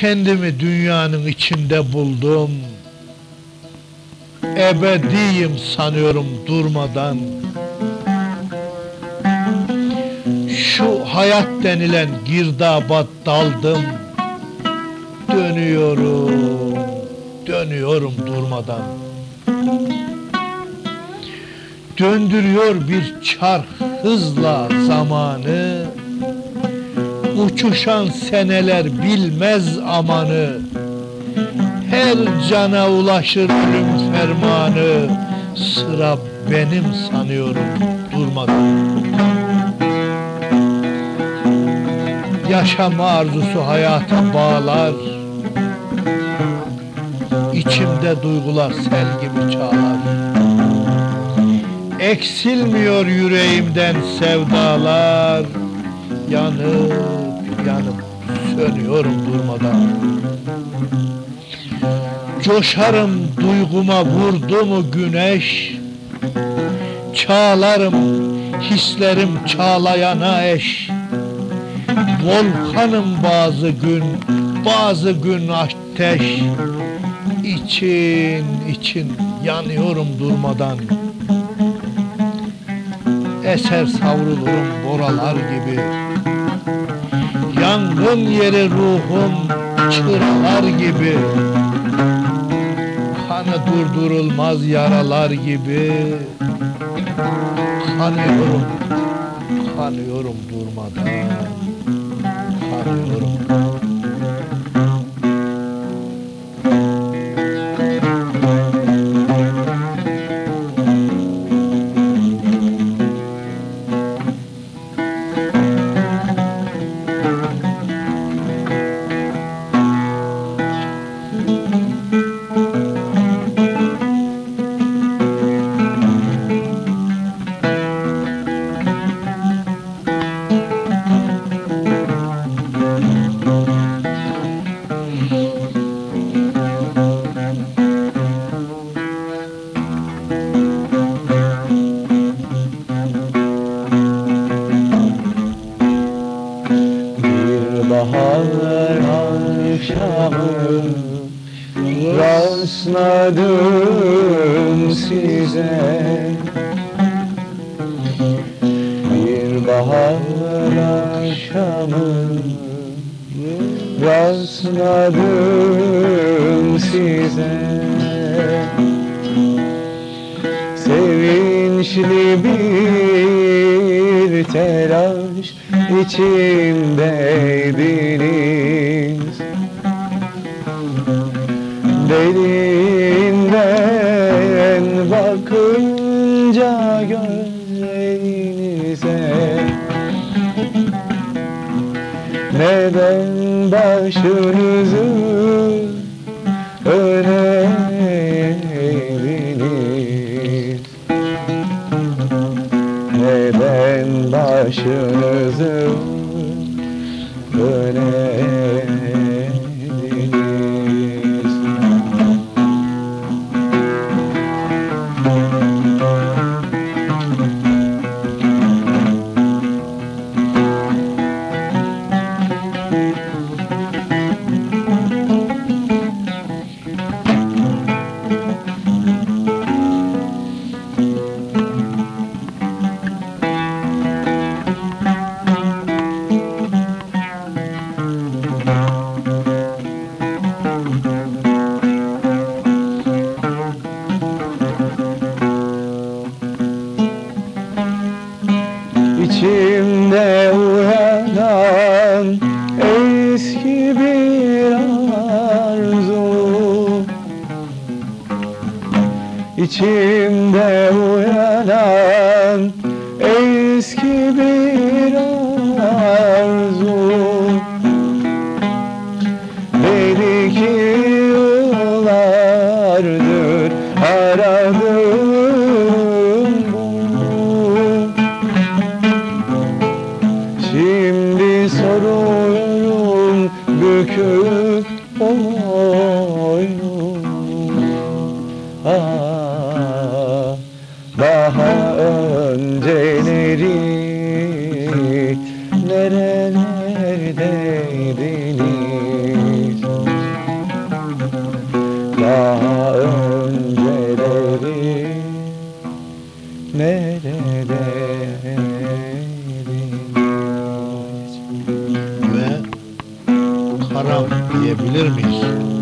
Kendimi dünyanın içinde buldum. Ebediyim sanıyorum durmadan. Şu hayat denilen girdaba daldım. Dönüyorum, dönüyorum durmadan. Döndürüyor bir çark hızla zamanı. Uçuşan seneler bilmez amanı. Her cana ulaşır ölüm fermanı. Sıra benim sanıyorum durmadan Yaşam arzusu hayata bağlar. İçimde duygular sel gibi çağlar? Eksilmiyor yüreğimden sevdalar. Yanıp yanıp sönüyorum durmadan. Coşarım duyguma vurdu mu güneş? Çağlarım hislerim çağlayana eş. Volkanım bazı gün, bazı gün ateş. İçin için yanıyorum durmadan. Eser savrulurum boralar gibi Yangın yeri ruhum çıralar gibi. Kanı durdurulmaz yaralar gibi. Kanıyorum, kanıyorum durmadan. Kanıyorum bahar akşamı rastladım size. Bir bahar akşamı rastladım size. Sevinçli bir telaş içindeydiniz. Derinden bakınca gözlerinize Neden başınızı öne eğdiniz Neden başınızı öne İçimde uyanan eski bir arzu. İçimde uyanan Ah, Daha önceleri nerelerdeydiniz Daha önceleri nerelerdeydiniz Ve karam diyebilir miyiz?